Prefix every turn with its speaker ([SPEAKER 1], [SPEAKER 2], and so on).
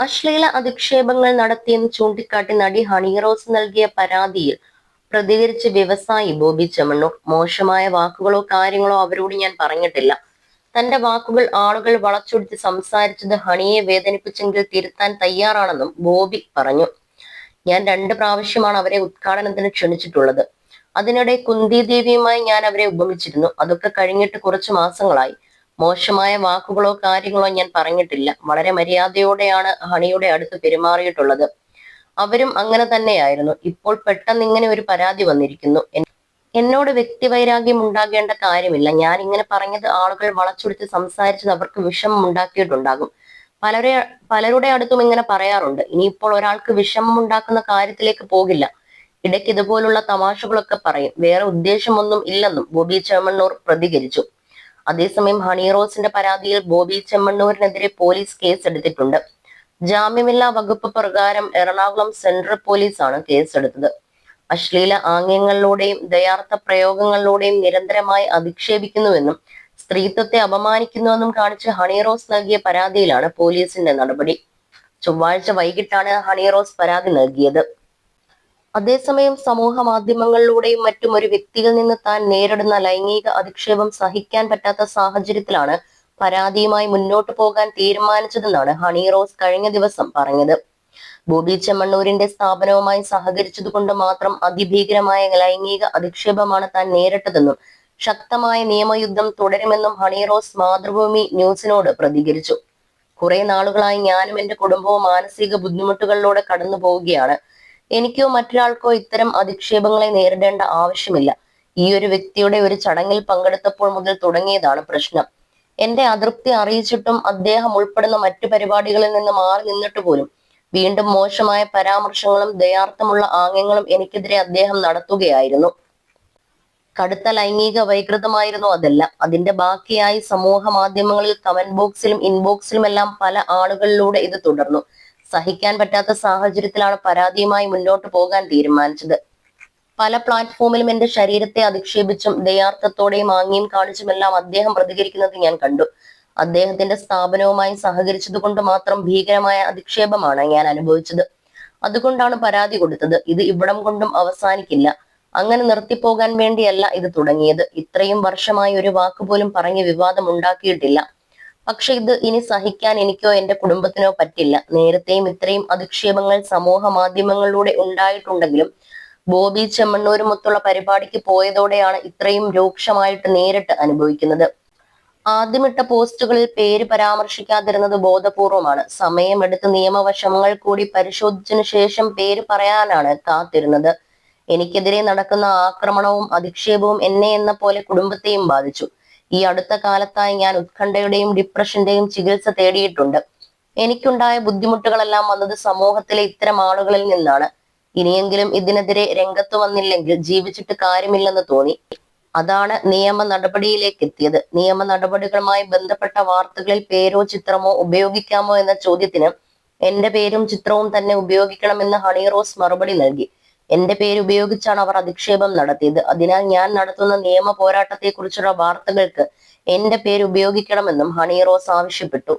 [SPEAKER 1] അശ്ലീല അധിക്ഷേപങ്ങൾ നടത്തിയെന്ന് ചൂണ്ടിക്കാട്ടി നടി ഹണി റോസ് നൽകിയ പരാതിയിൽ പ്രതികരിച്ച വ്യവസായി ബോബി ചെമ്മണ്ണൂർ മോശമായ വാക്കുകളോ കാര്യങ്ങളോ അവരോട് ഞാൻ പറഞ്ഞിട്ടില്ല. തന്റെ വാക്കുകൾ ആളുകൾ വളച്ചൊടിച്ച് സംസാരിച്ചത് ഹണിയെ വേദനിപ്പിച്ചെങ്കിൽ തിരുത്താൻ തയ്യാറാണെന്നും ബോബി പറഞ്ഞു. ഞാൻ രണ്ട് പ്രാവശ്യമാണ് അവരെ ഉദ്ഘാടനത്തിന് ക്ഷണിച്ചിട്ടുള്ളത്. അതിനിടെ കുന്തി ദേവിയുമായി ഞാൻ അവരെ ഉപമിച്ചിരുന്നു. അതൊക്കെ കഴിഞ്ഞിട്ട് കുറച്ച് മാസങ്ങളായി. മോശമായ വാക്കുകളോ കാര്യങ്ങളോ ഞാൻ പറഞ്ഞിട്ടില്ല. വളരെ മര്യാദയോടെയാണ് ഹണിയുടെ അടുത്ത് പെരുമാറിയിട്ടുള്ളത്. അവരും അങ്ങനെ തന്നെയായിരുന്നു. ഇപ്പോൾ പെട്ടെന്ന് ഇങ്ങനെ ഒരു പരാതി വന്നിരിക്കുന്നു. എന്നോട് വ്യക്തിവൈരാഗ്യം ഉണ്ടാകേണ്ട കാര്യമില്ല. ഞാൻ ഇങ്ങനെ പറഞ്ഞത് ആളുകൾ വളച്ചൊടിച്ച് സംസാരിച്ചത് അവർക്ക് വിഷമം ഉണ്ടാക്കിയിട്ടുണ്ടാകും. പലരെ പലരുടെ അടുത്തും ഇങ്ങനെ പറയാറുണ്ട്. ഇനിയിപ്പോൾ ഒരാൾക്ക് വിഷമം ഉണ്ടാക്കുന്ന കാര്യത്തിലേക്ക് പോകില്ല. ഇടയ്ക്ക് ഇതുപോലുള്ള തമാശകളൊക്കെ പറയും. വേറെ ഉദ്ദേശമൊന്നും ഇല്ലെന്നും ബോബി ചേമണ്ണൂർ പ്രതികരിച്ചു. അതേസമയം ഹണി റോസിന്റെ പരാതിയിൽ ബോബി ചെമ്മണ്ണൂരിനെതിരെ പോലീസ് കേസ് എടുത്തിട്ടുണ്ട് ജാമ്യമില്ലാ വകുപ്പ് പ്രകാരം എറണാകുളം സെൻട്രൽ പോലീസാണ് കേസെടുത്തത്. അശ്ലീല ആംഗ്യങ്ങളിലൂടെയും ദയാർത്ഥ പ്രയോഗങ്ങളിലൂടെയും നിരന്തരമായി അധിക്ഷേപിക്കുന്നുവെന്നും സ്ത്രീത്വത്തെ അപമാനിക്കുന്നുവെന്നും കാണിച്ച് ഹണി റോസ് നൽകിയ പരാതിയിലാണ് പോലീസിന്റെ നടപടി. ചൊവ്വാഴ്ച വൈകിട്ടാണ് ഹണി റോസ് പരാതി നൽകിയത്. അതേസമയം സമൂഹ മാധ്യമങ്ങളിലൂടെയും മറ്റും ഒരു വ്യക്തിയിൽ നിന്ന് താൻ നേരിടുന്ന ലൈംഗിക അധിക്ഷേപം സഹിക്കാൻ പറ്റാത്ത സാഹചര്യത്തിലാണ് പരാതിയുമായി മുന്നോട്ടു പോകാൻ തീരുമാനിച്ചതെന്നാണ് ഹണി റോസ് കഴിഞ്ഞ ദിവസം പറഞ്ഞത്. ബോബി ചെമ്മണ്ണൂരിന്റെ സ്ഥാപനവുമായി സഹകരിച്ചതുകൊണ്ട് മാത്രം അതിഭീകരമായ ലൈംഗിക അധിക്ഷേപമാണ് താൻ നേരിട്ടതെന്നും ശക്തമായ നിയമയുദ്ധം തുടരുമെന്നും ഹണി റോസ് മാതൃഭൂമി ന്യൂസിനോട് പ്രതികരിച്ചു. കുറെ നാളുകളായി ഞാനും എന്റെ കുടുംബവും മാനസിക ബുദ്ധിമുട്ടുകളിലൂടെ കടന്നു പോവുകയാണ് എനിക്കോ മറ്റൊരാൾക്കോ ഇത്തരം അധിക്ഷേപങ്ങളെ നേരിടേണ്ട ആവശ്യമില്ല. ഈ ഒരു വ്യക്തിയുടെ ഒരു ചടങ്ങിൽ പങ്കെടുത്തപ്പോൾ മുതൽ തുടങ്ങിയതാണ് പ്രശ്നം. എന്റെ അതൃപ്തി അറിയിച്ചിട്ടും അദ്ദേഹം ഉൾപ്പെടുന്ന മറ്റു പരിപാടികളിൽ നിന്ന് മാറി നിന്നിട്ട് പോലും വീണ്ടും മോശമായ പരാമർശങ്ങളും ദയാർത്ഥമുള്ള ആംഗ്യങ്ങളും എനിക്കെതിരെ അദ്ദേഹം നടത്തുകയായിരുന്നു. കടുത്ത ലൈംഗിക വൈകൃതമായിരുന്നു അതല്ല. അതിന്റെ ബാക്കിയായി സമൂഹ മാധ്യമങ്ങളിൽ കമന്റ് ബോക്സിലും ഇൻബോക്സിലും എല്ലാം പല ആളുകളിലൂടെ ഇത് തുടർന്നു. സഹിക്കാൻ പറ്റാത്ത സാഹചര്യത്തിലാണ് പരാതിയുമായി മുന്നോട്ട് പോകാൻ തീരുമാനിച്ചത്. പല പ്ലാറ്റ്ഫോമിലും എന്റെ ശരീരത്തെ അധിക്ഷേപിച്ചും ദയാർത്ഥത്തോടെയും ആംഗ്യം കാണിച്ചുമെല്ലാം അദ്ദേഹം പ്രതികരിക്കുന്നത് ഞാൻ കണ്ടു. അദ്ദേഹത്തിന്റെ സ്ഥാപനവുമായി സഹകരിച്ചതുകൊണ്ട് മാത്രം ഭീകരമായ അധിക്ഷേപമാണ് ഞാൻ അനുഭവിച്ചത്. അതുകൊണ്ടാണ് പരാതി കൊടുത്തത്. ഇത് ഇവിടം കൊണ്ടും അവസാനിക്കില്ല. അങ്ങനെ നിർത്തിപ്പോകാൻ വേണ്ടിയല്ല ഇത് തുടങ്ങിയത്. ഇത്രയും വർഷമായി ഒരു വാക്കുപോലും പറഞ്ഞ് വിവാദം ഉണ്ടാക്കിയിട്ടില്ല. പക്ഷെ ഇത് ഇനി സഹിക്കാൻ എനിക്കോ എന്റെ കുടുംബത്തിനോ പറ്റില്ല. നേരത്തെയും ഇത്രയും അധിക്ഷേപങ്ങൾ സമൂഹ മാധ്യമങ്ങളിലൂടെ ഉണ്ടായിട്ടുണ്ടെങ്കിലും ബോബി ചെമ്മണ്ണൂരുമൊത്തുള്ള പരിപാടിക്ക് പോയതോടെയാണ് ഇത്രയും രൂക്ഷമായിട്ട് നേരിട്ട് അനുഭവിക്കുന്നത്. ആദ്യമിട്ട പോസ്റ്റുകളിൽ പേര് പരാമർശിക്കാതിരുന്നത് ബോധപൂർവമാണ്. സമയമെടുത്ത് നിയമവശങ്ങൾ കൂടി പരിശോധിച്ചതിനു ശേഷം പേര് പറയാനാണ് കാത്തിരുന്നത് എനിക്കെതിരെ നടക്കുന്ന ആക്രമണവും അധിക്ഷേപവും എന്നെ എന്ന പോലെ കുടുംബത്തെയും ബാധിച്ചു. ഈ അടുത്ത കാലത്തായി ഞാൻ ഉത്കണ്ഠയുടെയും ഡിപ്രഷന്റെയും ചികിത്സ തേടിയിട്ടുണ്ട്. എനിക്കുണ്ടായ ബുദ്ധിമുട്ടുകളെല്ലാം വന്നത് സമൂഹത്തിലെ ഇത്തരം ആളുകളിൽ നിന്നാണ്. ഇനിയെങ്കിലും ഇതിനെതിരെ രംഗത്ത് വന്നില്ലെങ്കിൽ ജീവിച്ചിട്ട് കാര്യമില്ലെന്ന് തോന്നി. അതാണ് നിയമ നടപടിയിലേക്ക് എത്തിയത്. നിയമ നടപടികളുമായി ബന്ധപ്പെട്ട വാർത്തകളിൽ പേരോ ചിത്രമോ ഉപയോഗിക്കാമോ എന്ന ചോദ്യത്തിന് എന്റെ പേരും ചിത്രവും തന്നെ ഉപയോഗിക്കണമെന്ന് ഹണി റോസ് മറുപടി നൽകി. എന്റെ പേര് ഉപയോഗിച്ചാണ് അവർ അധിക്ഷേപം നടത്തിയത്. അതിനാൽ ഞാൻ നടത്തുന്ന നിയമ പോരാട്ടത്തെക്കുറിച്ചുള്ള വാർത്തകൾക്ക് എന്റെ പേര് ഉപയോഗിക്കണമെന്നും ഹണി റോസ് ആവശ്യപ്പെട്ടു.